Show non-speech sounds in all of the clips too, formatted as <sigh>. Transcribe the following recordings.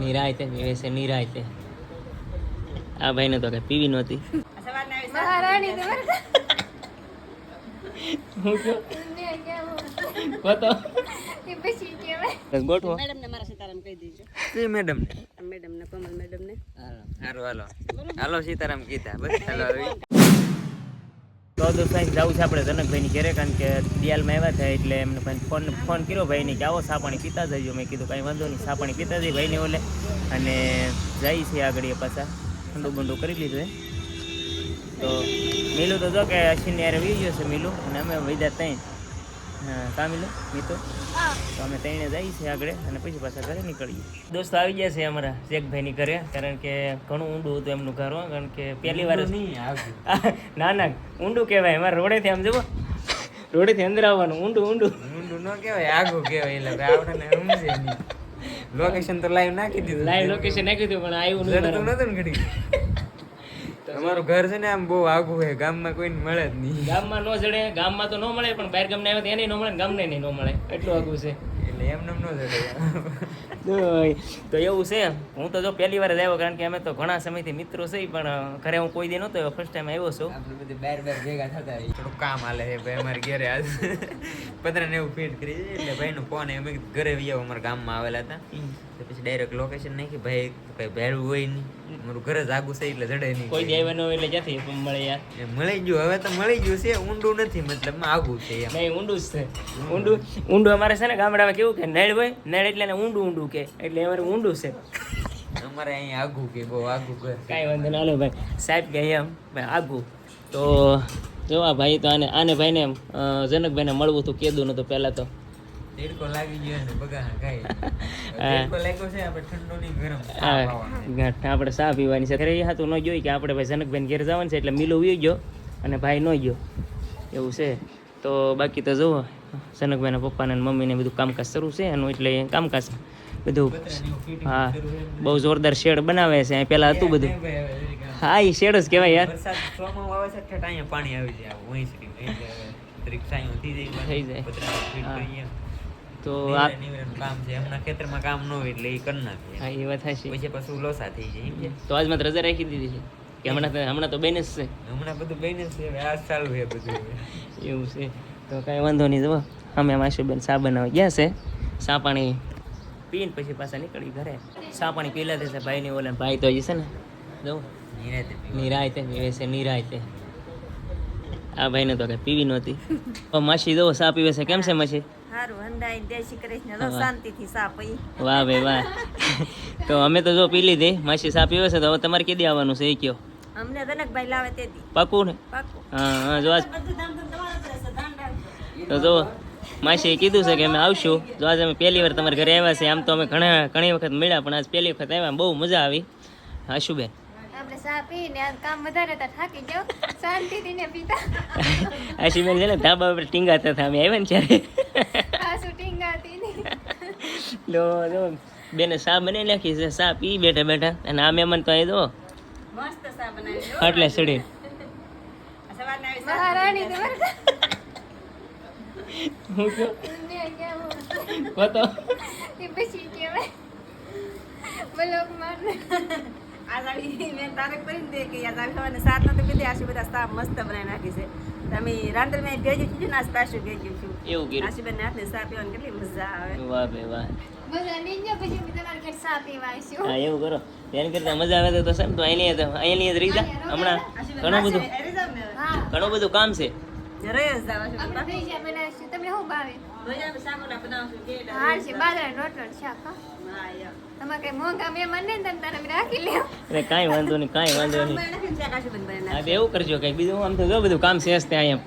નિરાયતે પીવે. છે નિરાયતે. આ ભાઈને તો કઈ પીવી નહોતી. ગોઠવો. મેડમ ને મારા સીતારામ કહી દેજો. મેડમ ને મેડમ ને કમલ મેડમ ને હારું હાલો. હાલો સીતારામ કીધા. બસ હાલો દોસ્તો અહીં જવું છે આપણે જનકભાઈની ઘેરે, કારણ કે દિયાલમાં આવ્યા હતા એટલે એમને ફોન ફોન કર્યો ભાઈને કે આવો સાપણી પીતા જજો. મેં કીધું કાંઈ વાંધો નહીં, સાપાણી પીતા જઈએ ભાઈને ઓલે. અને જઈ છે આગળ એ પાછા. ઠંડુ બંડુ કરી લીધું તો મિલું તો જો કે અશ્વિન યારે વી ગયો છે મિલું, અને અમે વૈદ્યા ત્રણ હા કા મિલું મીતો તો અમે ત્રણે જઈએ છીએ આગળ અને પછી પાછા ઘરે નીકળીએ. દોસ્તો આવી ગયા છે અમારા શેખભાઈની ઘરે કારણ કે ઘણું ઊંડું હતું એમનું ઘર કારણ કે પહેલી વાર નહીં <laughs> ના ના ઊંડું કહેવાય અમારે રોડેથી આમ જુઓ. રોડેથી અંદર આવવાનું ઊંડું ઊંડું. ઊંડું ન કહેવાય આઘું કહેવાય આપણને સમજે નહીં. લોકેશન તો લાઈવ નાખી દીધું. લાઈવ લોકેશન નાખી દીધું પણ આવ્યું નતું ને ઘડી અમારું ઘર છે ને આમ બહુ આઘું છે ગામમાં કોઈને મળે જ નહીં. ગામમાં ન જડે ગામમાં તો ન મળે પણ બહાર ગામને આવે તો એને ન મળે ગામને નહીં ન મળે. એટલું આગું છે. એટલે એમ નમ નો તો તો એવું છે. હું તો જો પહેલી વાર જ આવ્યો કારણ કે અમે તો ઘણા સમયથી મિત્રો છે પણ ઘરે હું કોઈ દી નહોતો ફર્સ્ટ ટાઈમ આવ્યો છું. આપણે બધે બાર બાર ભેગા થતા થોડું કામ હાલે છે ભાઈ અમારે ઘરે આજ. પતરાને એવું ફીટ કરી. એટલે ભાઈનો ફોન અમે ઘરે વી અમારા ગામમાં આવેલા હતા. તો પછી ડાયરેક્ટ લોકેશન નાખી. ભાઈ કઈ ભેરું હોય નહીં. મારું ઘર જ આગું છે એટલે જડે નહીં કોઈ દી આવ્યા ન હોય એટલે ક્યાંથી મળે યાર? મળી ગયું. હવે તો મળી ગયું છે. ઊંડું નથી. મતલબ આગું છે એમ. નહીં ઊંડું જ છે. ઊંડું ઊંડું અમારે છે ને ગામડામાં કેવું કે નળ હોય નળ એટલે એને ઊંડું ઊંડું કે એટલે અમારે ઊંડું છે. અમારે અહીંયા આગું કે બહુ આગું કે. કાંઈ વાંધો ના ભાઈ. સાહેબ કે એમ ભાઈ આગું. તો જોવા ભાઈ તો આને આને ભાઈને જનકભાઈને મળવું હતું કીધું નતું પહેલાં તો. તેડકો લાગી ગયો ને બગાના ખાઈ. <laughs> હા. તેડકો લાગ્યો છે આપણે ઠંડો નહીં ગરમ હા, પાવાનો. આપણે છે. ખરે એ હતું ન જોઈ કે આપણે ભાઈ જનકભાઈ ઘેર જવાનું છે એટલે મિલો ઉઈ ગયો અને ભાઈ ન ગયો. એવું છે. તો બાકી તો જુઓ જનકભાઈના પપ્પાને મમ્મીને બધું કામકાજ શરૂ છે એનું એટલે કામકાજ બધું હા ને. બહુ જોરદાર શેડ બનાવે છે. અહીં પહેલાં હતું બધું. હા એ શેડ જ કહેવાય યાર. પાણી આવી જાય. જાય થઈ. તો આ કામ છે. એમના ખેતરમાં કામ ન હોય એટલે એ કરી નાખે. હા એ વાત હશે પછી પાછું લોસા થઈ જાય તો આજ માત્ર રજા રાખી દીધી છે? કે હમણાં તો હમણાં તો બેનેસ છે? હમણાં બધું બેનેસ છે. આ ચાલુ છે બધું. એવું છે. તો કાંઈ વાંધો નહીં જુઓ. અમે માસુબેન સા બનાવી ગયા છે. સા પાણી પીને પછી પાછા નીકળી ઘરે. સા પાણી પીલા દેશે છે ભાઈની ઓલે ભાઈ તો હજી છે ને. જો નિરાંતે પીવાનું. નિરાયતે પીવે છે નિરાયતે. આ ભાઈને તો કઈ પીવી નહોતી. પણ માસી જો સા પીવે છે. કેમ છે માસી? વાહ. ભાઈ વાહ. તો અમે તો જો પી લીધી. માસી સા પીવે છે તો હવે તમારે કીધી આવવાનું છે? એ કયો. અમને જનકભાઈ લાવે તે પાકું ને? પાકું. હા હા જો આજ તો જો માસીએ કીધું છે કે અમે આવશું. જો આજે અમે પહેલી વાર તમારા ઘરે આવ્યા છે આમ તો અમે ઘણા ઘણી વખત મળ્યા પણ આજ પહેલી વખત આવ્યા. બહુ મજા આવી. આશુબેન. આપણે ચા પીને આ કામ વધારે હતા થાકી જાવ શાંતિથી ને પીતા આશુબેન છે ને ધાબા પર ટીંગાતા હતા અમે આવ્યા ને ત્યારે બેને સા બનાવી નાખી છે ચા પી બેઠા બેઠા. અને આ મહેમાન તો અહીં જો મસ્ત સા બનાવી લો. એટલે સડી મહારાણી તો હું કેવું બતો એ પછી કહેવાય બ્લોક આજ આવી મેં તારે કરીને દે કે યાદ આવી સાત નતો કીધી આશી બધા સા મસ્ત બનાવી નાખી છે. તમે રાંધણ મેં ભેજ્યું છે ને આજ પાછું ભેજ્યું છું. એવું કીધું આશીબેન હાથને સા પીવાની કેટલી મજા આવે. વાહ બે વાહ. પછી તમારા ઘર હા એવું કરો. એને કરતા મજા આવે તો સર તો જ રહી જા હમણાં ઘણું બધું ઘણું બધું કામ છે. જરૂર જ જાવ છું આપણે ભેજ્યા બનાવીશું તમને શું ભાવે રોજા શાકોલા બનાવશું કે હાર છે બાજરા રોટલો શાક હા. હા યા તમારે કઈ મોંઘા મહેમાન ને તમે રાખી લેવું એટલે કાંઈ વાંધો નહીં કાંઈ વાંધો નહીં આશુબેન હા એવું કરજો કંઈક બીજું આમ તો જો બધું કામ છે ત્યાં એમ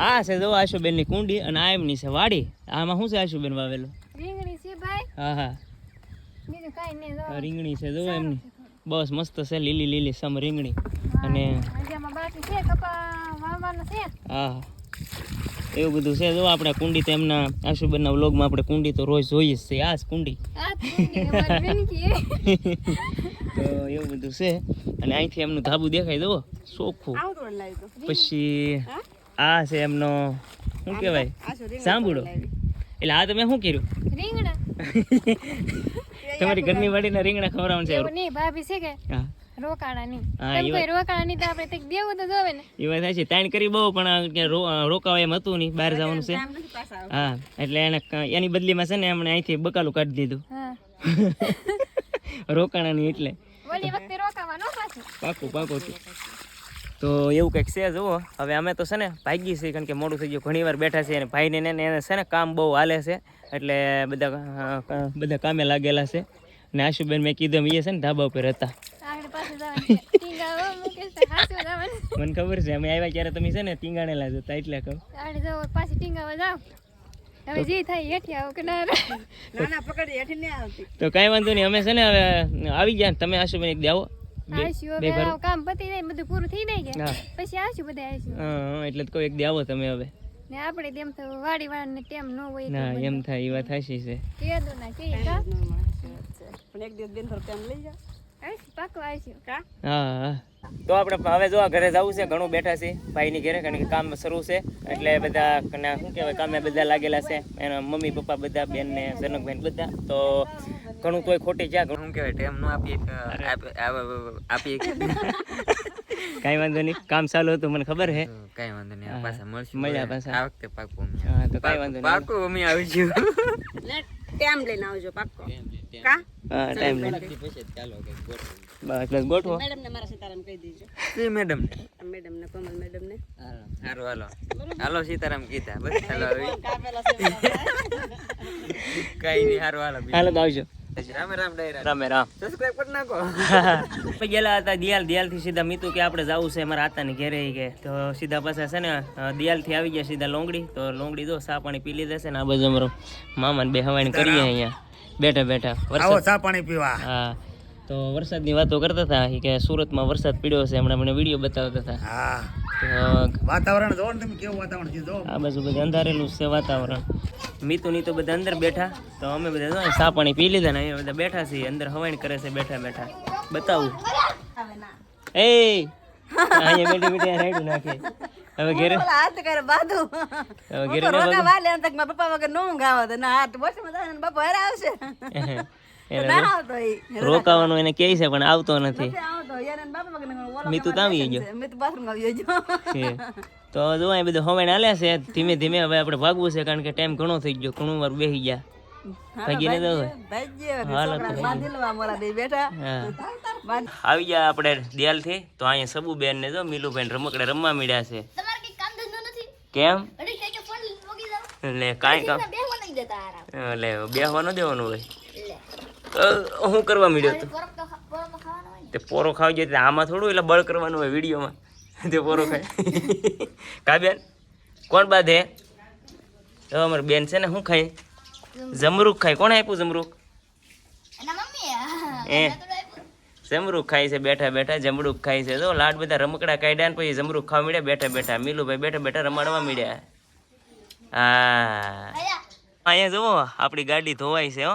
આ છે જો આશુબેનની કુંડી અને આ એમની છે વાડી આમાં શું છે આશુબેન વાવેલું રીંગણી છે ભાઈ હા હા બીજું કાંઈ નહીં આ રીંગણી છે જો એમની બસ મસ્ત છે લીલી લીલી સમ રીંગણી અને બાકી છે કપા છે? હા. એવું બધું છે. જો આપણે કુંડી તો એમના આશુબેનના વ્લોગમાં આપણે કુંડી તો રોજ જોઈએ જ છે આ જ કુંડી. તો એવું બધું છે. અને અહીંથી એમનું ધાબુ દેખાય દો ચોખ્ખું પછી આ છે એમનો શું કહેવાય? સાંભળો. એટલે આ તમે શું કર્યું? રીંગણા. <laughs> તમારી ઘરની વાડીના રીંગણા ખવડાવવાનું છે ભાભી છે કે? હા. તો આપણે કંઈક દેવું તો જોવે ને. એ વાત છે તાણ કરી બહુ પણ રોકાવા એમ હતું નહીં બહાર જવાનું છે. આમ નથી પાછા આવતા. હા એટલે એને એની બદલીમાં છે ને એમણે અહીંથી બકાલું કાઢી દીધું. હા. <laughs> રોકાણા એટલે. ઓલી વખતે રોકાવા પાછું. પાકું પાકું તો એવું કંઈક છે જુઓ હવે અમે તો છે ને ભાગી છીએ કારણ કે મોડું થઈ ગયું. ઘણી વાર બેઠા છીએ અને ભાઈને ને એને છે ને કામ બહુ હાલે છે. એટલે બધા બધા કામે લાગેલા છે. ને આશુબેન મેં કીધું એમ એ છે ને ધાબા ઉપર હતા. મને ખબર છે અમે આવ્યા ત્યારે તમે છે ને ટીંગાણેલા જ હતા એટલે કહું. જવો પાછી ટીંગાવા જાવ હવે જે થાય હેઠી આવો કે ના ના ના પકડી હેઠી નહીં આવતી. તો કાંઈ વાંધો નહીં અમે છે ને હવે આવી ગયા તમે આશુબેન એક દી આવો. બે- આવીશું બે હવે કામ પતી જાય બધું પૂરું થઈ જાય કે? પછી આવીશું બધા આવીશું હા એટલે તો એક દેવો તમે હવે. ને આપણે તેમ તો વાડી વાળાને ટેમ ન હોય ના એમ થાય એ વાત હાશી છે. કે દો ના કે. પણ એક દિવસ બેન થોડુંક આમ લઈ જાઓ. પાકું તો આપણે હવે જો ઘરે જવું છે ઘણું બેઠા છે ભાઈની ઘરે કારણ કે કામ શરૂ છે એટલે બધા શું કહેવાય કામે બધા લાગેલા છે એના મમ્મી પપ્પા બધા બેન ને જનકબેન બધા તો ઘણું તોય ખોટી જ્યાં ઘણું. કેવાય કહેવાય ટેમ નો આપ- આપ- આપીએ કાંઈ વાંધો નહીં કામ ચાલુ હતું મને ખબર છે કાંઈ વાંધો નહીં પાછા મળશું મળ્યા. પાછા. આ વખતે પાકું હા તો કાંઈ વાંધો નહીં. પાકું અમે આવી ને ટાઈમ લઈને આવજો પાક્કો કા? હા ટાઈમ લાગે પછી ચાલો કંઈક ગોઠવીએ. બસ ગોઠવો. મેડમ ને મારા સીતારામ કહી દેજો. જી મેડમ મેડમ ને કોમલ મેડમ ને હાલો હાલો. હાલો સીતારામ કીધા. બસ હાલો કઈ નહીં હારું હાલો હાલો તો આવજો. રામે રામ ડાયરા. રામે રામ. સબસ્ક્રાઇબ કરી નાખો. <laughs> ગયેલા હતા દિયાલ દિયાલથી સીધા મીતુ કે આપણે જવું છે મારા આતાની ઘેરે કે. તો સીધા પાછા છે ને અ, દિયાલથી આવી ગયા સીધા લોંગડી. તો લોંગડી જો સા પાણી પી લીધા છે ને આ બાજુ અમારો મામાને બે હવાણી કરીએ અહીંયા. બેઠા બેઠા. વરસાદ ચા પાણી પીવા. હા. તો વરસાદની વાતો કરતા હતા કે સુરતમાં વરસાદ પડ્યો છે હમણાં મને વીડિયો બતાવતા હતા. હા. વાતાવરણ જોવો ને તમે કેવું વાતાવરણ છે જો આ બાજુ બધું અંધારેલું છે વાતાવરણ. મીતુ ની તો બધા અંદર બેઠા. તો અમે બધા જો સા પાણી પી લીધા ને અહીંયા બધા બેઠા છીએ અંદર હવાણી કરે છે બેઠા બેઠા. બતાવું. એ! અહીંયા બેઠી બેઠી રાઈડું નાખે. હવે ઘેરે હાથ કરે બાધુ. હવે ઘેરે ને રોકા વાલે એમ તક મારા પપ્પા વગર નો આવે તો <laughs> ના હાથ બોસમાં જાય ને બાપા હેરા આવશે. ના આવતો ઈ. રોકાવાનું એને કહે છે પણ આવતો નથી નથી. આવતો. યાર એને બાપા વગર ઓલો મીતુ તો ગયો. મેં તો બાથરૂમ આવી ગયો તો જો અહીં બધું હવાણ હાલ્યા છે ધીમે ધીમે હવે આપણે ભાગવું છે કારણ કે ટાઈમ ઘણો થઈ ગયો. ઘણું વાર બેસી ગયા. ભાગીને તો હાલો મોરા બે બેઠા. આવી ગયા આપણે દિયાલથી. તો અહીંયા સબુબેન ને જો મિલુબેન રમકડે રમવા મળ્યા છે તમારે કઈ કામ ધંધો નથી કેમ? એટલે કાંઈ કામ. એટલે બેહવા ન દેવાનું હોય. હું કરવા મળ્યો તો તો પોરો ખાવી જોઈએ આમાં થોડું એટલે બળ કરવાનું હોય વિડીયોમાં. તે પોરો ખાય. <laughs> કા બેન? કોણ બાંધે? તો અમારી બેન છે ને શું ખાય જમરૂખ ખાય. કોણ આપ્યું જમરૂખ એ. જમરૂક ખાય છે બેઠા બેઠા જમરૂખ ખાય છે. જો લાડ બધા રમકડા કાઢ્યા ને પછી જમરૂખ ખાવા મળ્યા બેઠા બેઠા. મીલુભાઈ બેઠા બેઠા રમાડવા મળ્યા. હા. અહીંયા જુઓ આપણી ગાડી ધોવાય છે હો.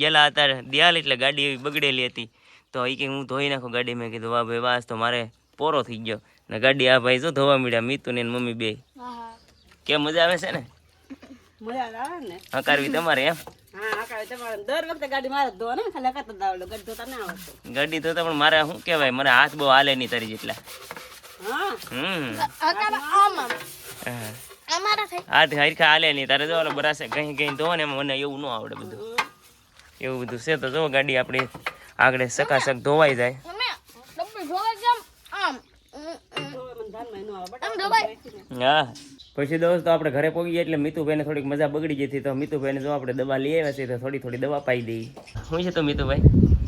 ગયેલા હતા દિયાલ એટલે ગાડી એવી બગડેલી હતી. તો એ કે હું ધોઈ નાખું ગાડી. મેં કીધું વાહ ભાઈ વાસ તો મારે પોરો થઈ ગયો. ને ગાડી આ ભાઈ જો ધોવા મળ્યા મીતુ ને મમ્મી બે. કેમ મજા આવે છે ને? હકારવી તમારે એમ? હા હા કાંઈ તમારે. દર વખતે ગાડી તો જ ધોવા ને ખાલી હકાત જ આવડે. ગાડી ધોતા ના આવડતું. ગાડી ધોતા પણ મારે શું કહેવાય? મારે હાથ બહુ હાલે નહીં તારી જેટલા. હાથ હરખા હાલે નહીં. તારે જો બરાસે કઈ કहीं ધો ને મને એવું ન આવડે બધું. એવું બધું છે તો જો ગાડી આપણી આગળ સકાસક ધોવાઈ જાય. હા. પછી દોસ્તો આપણે ઘરે પહોંચી ગયા એટલે મિતુભાઈને થોડીક મજા બગડી ગઈ હતી. તો મિતુભાઈને જો આપણે દવા લઈ આવ્યા છીએ તો થોડી થોડી દવા પાઈ દઈ. શું છે તો મીતુભાઈ?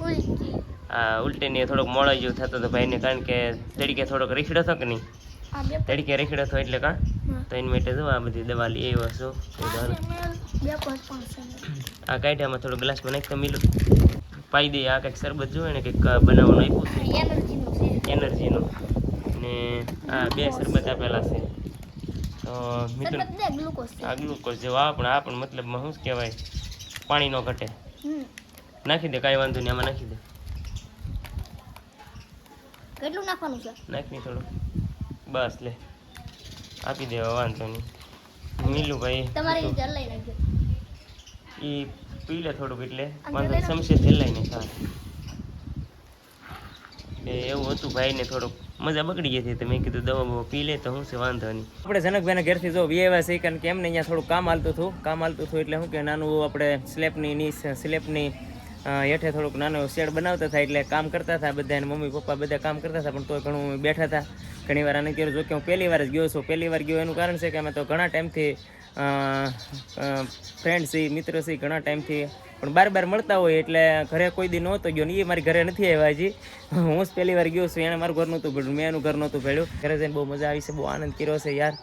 ઉલટી. હા ઉલટીની થોડોક મોડો જેવું થતો હતો ભાઈને કારણ કે તડીકે થોડોક રીખડો હતો કે નહીં? તડકે રીખડો હતો એટલે કાં? તો એની માટે જો આ બધી દવા લઈ આવ્યો છું. આ કાઢ્યામાં થોડો ગ્લાસમાં નાખી તો મિલું. પાઈ દઈએ. આ કંઈક શરબત જોવે ને કંઈક બનાવવાનું આપ્યું એનર્જીનું. ને આ બે શરબત આપેલા છે. તો મિત્ર આ ગ્લુકોઝ જેવા આ પણ આ પણ મતલબમાં શું કહેવાય પાણી ન ઘટે નાખી દે કાંઈ વાંધો નહીં આમાં નાખી દે. કેટલું નાખવાનું છે? નાખી થોડું. બસ લે. આપી દેવા વાંધો નહીં. મીલું ભાઈ તમારી લઈ નાખજો. એ પી લે થોડુંક એટલે વાંધો સમશે થાય એ એવું હતું ભાઈને થોડુંક મજા બગડી ગઈ હતી. તો મેં કીધું દવા બવા પી લે તો હું છે, વાંધો નહીં. આપણે જનકભાઈના ઘેરથી જો વ્યવહાર છે કારણ કે એમને અહીંયા થોડું કામ હાલતું હતું. કામ હાલતું હતું એટલે શું કે નાનું આપણે સ્લેબની ની સ્લેબની હેઠે થોડુંક નાનો શેડ બનાવતા હતા એટલે કામ કરતા હતા બધા મમ્મી, પપ્પા બધા કામ કરતા હતા, પણ તોય ઘણું બેઠા હતા. ઘણી વાર આને કહેલું જો કે હું પહેલી વાર જ ગયો છું. પહેલી વાર ગયો એનું કારણ છે કે અમે તો ઘણા ટાઈમથી ફ્રેન્ડ છે મિત્ર છે ઘણા ટાઈમથી પણ બાર બાર મળતા હોય એટલે ઘરે કોઈ દી નહોતો ગયો ને એ મારી ઘરે નથી આવ્યા હજી. હું જ પહેલી વાર ગયો છું એણે મારું ઘર નહોતું ભેળ્યું મેં એનું ઘર નહોતું ભેડ્યું ઘરે જઈને બહુ મજા આવી છે બહુ આનંદ કર્યો છે યાર.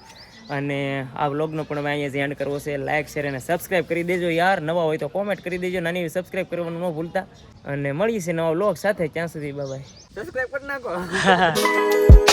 અને આ વ્લોગનો પણ મેં અહીંયા એન્ડ કરવો છે. લાઇક શેર અને સબસ્ક્રાઇબ કરી દેજો યાર. નવા હોય તો કોમેન્ટ કરી દેજો નાની એવી સબસ્ક્રાઇબ કરવાનું ન ભૂલતા. અને મળીએ છીએ નવા વ્લોગ સાથે. ત્યાં સુધી બાય સબસ્ક્રાઈબ કરી નાખો. <laughs>